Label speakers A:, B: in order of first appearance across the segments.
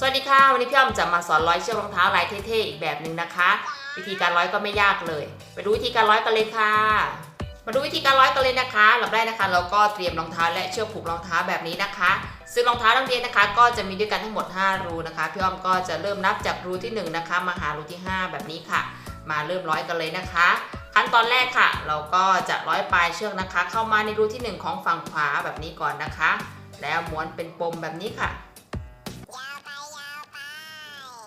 A: สวัสดีค่ะ วันนี้พี่อ้อมจะมาสอนร้อยเชือกรองเท้าลายเท่ๆอีกแบบหนึ่งนะคะ วิธีการร้อยก็ไม่ยากเลย ไปดูวิธีการร้อยกันเลยค่ะ มาดูวิธีการร้อยกันเลยนะคะหลับได้นะคะเราก็เตรียมรองเท้าและเชือกผูกรองเท้าแบบนี้นะคะ ซึ่งรองเท้านักเรียนนะคะ ก็จะมีด้วยกันทั้งหมด 5 รูนะคะพี่อ้อมก็จะเริ่มนับจากรูที่ 1 นะคะ มาหารูที่ 5 แบบนี้ค่ะ มาเริ่มร้อยกันเลยนะคะขั้นตอนแรกค่ะ เราก็จะร้อยปลายเชือกนะคะ เข้ามาในรูที่ 1 ของฝั่งขวาแบบนี้ก่อนนะคะ แล้วม้วนเป็นปมแบบนี้ค่ะ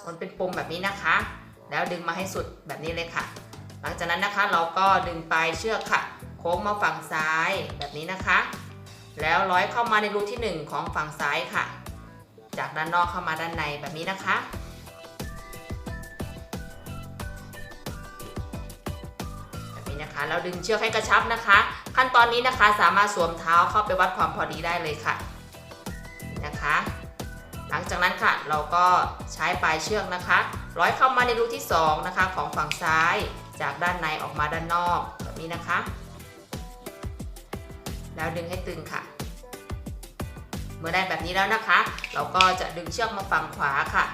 A: มันเป็นปมแบบนี้นะคะ แล้วดึงมาให้สุดแบบนี้เลยค่ะ หลังจากนั้นนะคะเราก็ดึงปลายเชือกค่ะ โค้งมาฝั่งซ้ายแบบนี้นะคะ แล้วร้อยเข้ามาในรูที่ 1 ของฝั่งซ้ายค่ะ จากด้านนอกเข้ามาด้านในแบบนี้นะคะแบบนี้นะคะแล้วดึงเชือกให้กระชับนะคะ ขั้นตอนนี้นะคะสามารถสวมเท้าเข้าไปวัดความพอดีได้เลยค่ะนะคะ หลังจากนั้นค่ะเราก็ใช้ปลายเชือกนะคะ ร้อยเข้ามาในรูที่2นะคะของฝั่งซ้ายจากด้านในออกมาด้านนอกแบบนี้นะคะ แล้วดึงให้ตึงค่ะ เมื่อได้แบบนี้แล้วนะคะ เราก็จะดึงเชือกมาฝั่งขวาค่ะ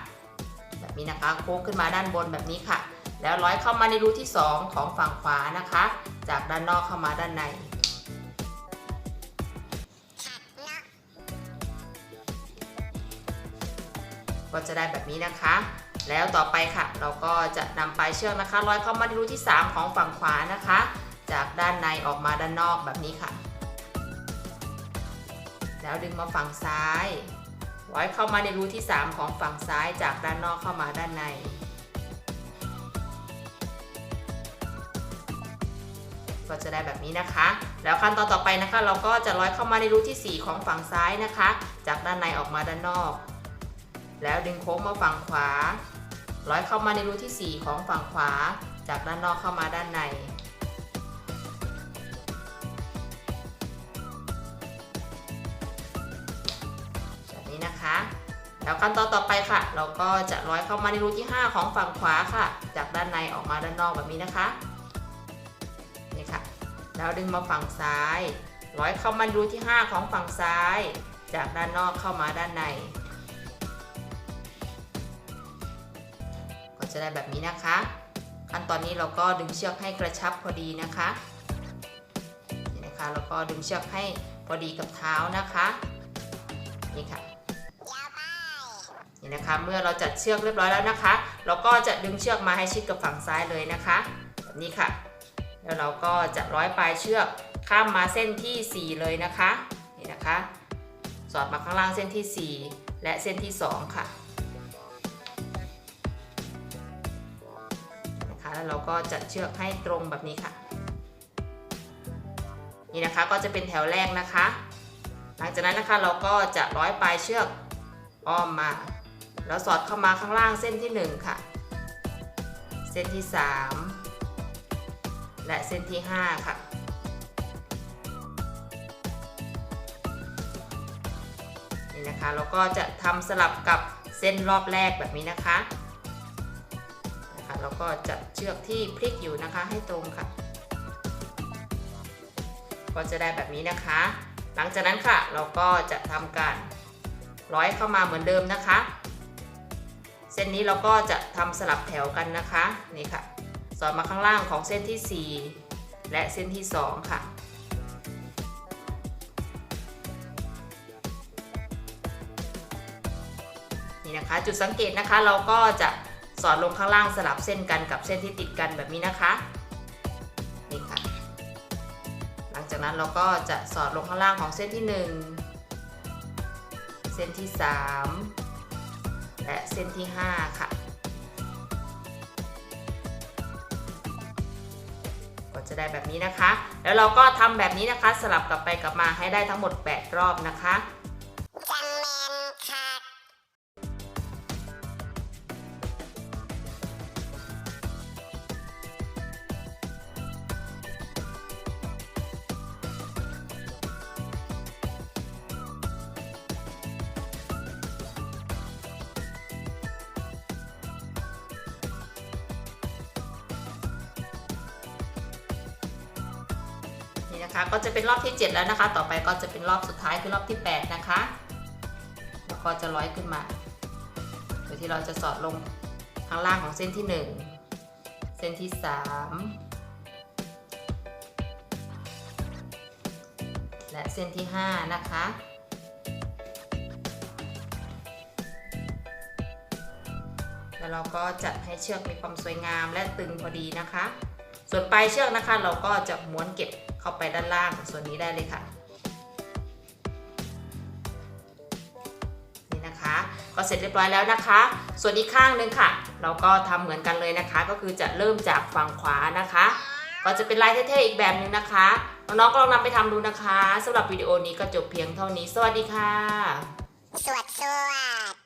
A: แบบนี้นะคะโค้งขึ้นมาด้านบนแบบนี้ค่ะ แล้วร้อยเข้ามาในรูที่ 2 ของฝั่งขวานะคะ จากด้านนอกเข้ามาด้านใน ก็จะได้แบบนี้นะคะ แล้วต่อไปค่ะ เราก็จะนำปลายเชือกนะคะร้อยเข้ามาในรูที่ 3 ของฝั่งขวานะคะ จากด้านในออกมาด้านนอกแบบนี้ค่ะ แล้วดึงมาฝั่งซ้ายร้อยเข้ามาในรูที่ 3 ของฝั่งซ้ายจากด้านนอกเข้ามาด้านในก็จะได้แบบนี้นะคะ แล้วขั้นตอนต่อไปนะคะ เราก็จะร้อยเข้ามาในรูที่ 4 ของฝั่งซ้ายนะคะ จากด้านในออกมาด้านนอก แล้วดึงโค้งมาฝั่งขวา ร้อยเข้ามาในรูที่ 4 ของฝั่งขวา จากด้านนอกเข้ามาด้านใน แบบนี้นะคะ แล้วขั้นตอนต่อไปค่ะ เราก็จะร้อยเข้ามาในรูที่ 5 ของฝั่งขวาค่ะ จากด้านในออกมาด้านนอกแบบนี้นะคะ นี่ค่ะ แล้วดึงมาฝั่งซ้าย ร้อยเข้ามาในรูที่ 5 ของฝั่งซ้าย จากด้านนอกเข้ามาด้านใน จะได้แบบนี้นะคะ ขั้นตอนนี้เราก็ดึงเชือกให้กระชับพอดีนะคะนี่นะคะแล้วก็ดึงเชือกให้พอดีกับเท้านะคะนี่ค่ะนี่นะคะ เมื่อเราจัดเชือกเรียบร้อยแล้วนะคะ เราก็จะดึงเชือกมาให้ชิดกับฝั่งซ้ายเลยนะคะ แบบนี้ค่ะ แล้วเราก็จะร้อยปลายเชือกข้ามมาเส้นที่ 4 เลยนะคะนี่นะคะ สอดมาข้างล่างเส้นที่ 4 และเส้นที่ 2 ค่ะ เราก็จัดเชือกให้ตรงแบบนี้ค่ะ นี่นะคะก็จะเป็นแถวแรกนะคะ หลังจากนั้นนะคะเราก็จะร้อยปลายเชือกอ้อมมา แล้วสอดเข้ามาข้างล่างเส้นที่ 1 ค่ะ เส้นที่ 3 และเส้นที่ 5 ค่ะนี่นะคะเราก็จะทำสลับกับเส้นรอบแรกแบบนี้นะคะ ก็จัดเชือกที่พลิกอยู่นะคะให้ตรงค่ะ ก็จะได้แบบนี้นะคะ หลังจากนั้นค่ะเราก็จะทำการร้อยเข้ามาเหมือนเดิมนะคะ เส้นนี้เราก็จะทำสลับแถวกันนะคะ นี่ค่ะ สอดมาข้างล่างของเส้นที่ 4 และเส้นที่ 2 ค่ะนี่นะคะจุดสังเกตนะคะเราก็จะ สอดลงข้างล่างสลับเส้นกันกับเส้นที่ติดกันแบบนี้นะคะนี่ค่ะหลังจากนั้นเราก็จะสอดลงข้างล่างของเส้นที่ 1 เส้นที่ 3 และเส้นที่ 5 ค่ะ ก็จะได้แบบนี้นะคะ แล้วเราก็ทำแบบนี้นะคะ สลับกลับไปกลับมาให้ได้ทั้งหมด 8 รอบนะคะ
B: นะ
A: คะ ก็จะเป็นรอบที่ 7 แล้วนะคะ ต่อไปก็จะเป็นรอบสุดท้ายคือรอบที่ 8 นะคะแล้วก็จะร้อยขึ้นมาโดยที่เราจะสอดลงข้างล่างของเส้นที่หนึ่งเส้นที่สามและเส้นที่ห้านะคะแล้วเราก็จัดให้เชือกมีความสวยงามและตึงพอดีนะคะ ส่วนปลายเชือกนะคะ เราก็จะม้วนเก็บ เข้าไปด้านล่างส่วนนี้ได้เลยค่ะ นี่นะคะ ก็เสร็จเรียบร้อยแล้วนะคะ ส่วนอีกข้างหนึ่งค่ะ เราก็ทำเหมือนกันเลยนะคะ ก็คือจะเริ่มจากฝั่งขวานะคะ ก็จะเป็นลายเท่ๆอีกแบบหนึ่งนะคะน้องๆก็ลองนำไปทำดูนะคะสำหรับวิดีโอนี้ก็จบเพียงเท่านี้ สวัสดีค่ะ
B: สวัสดสวัสด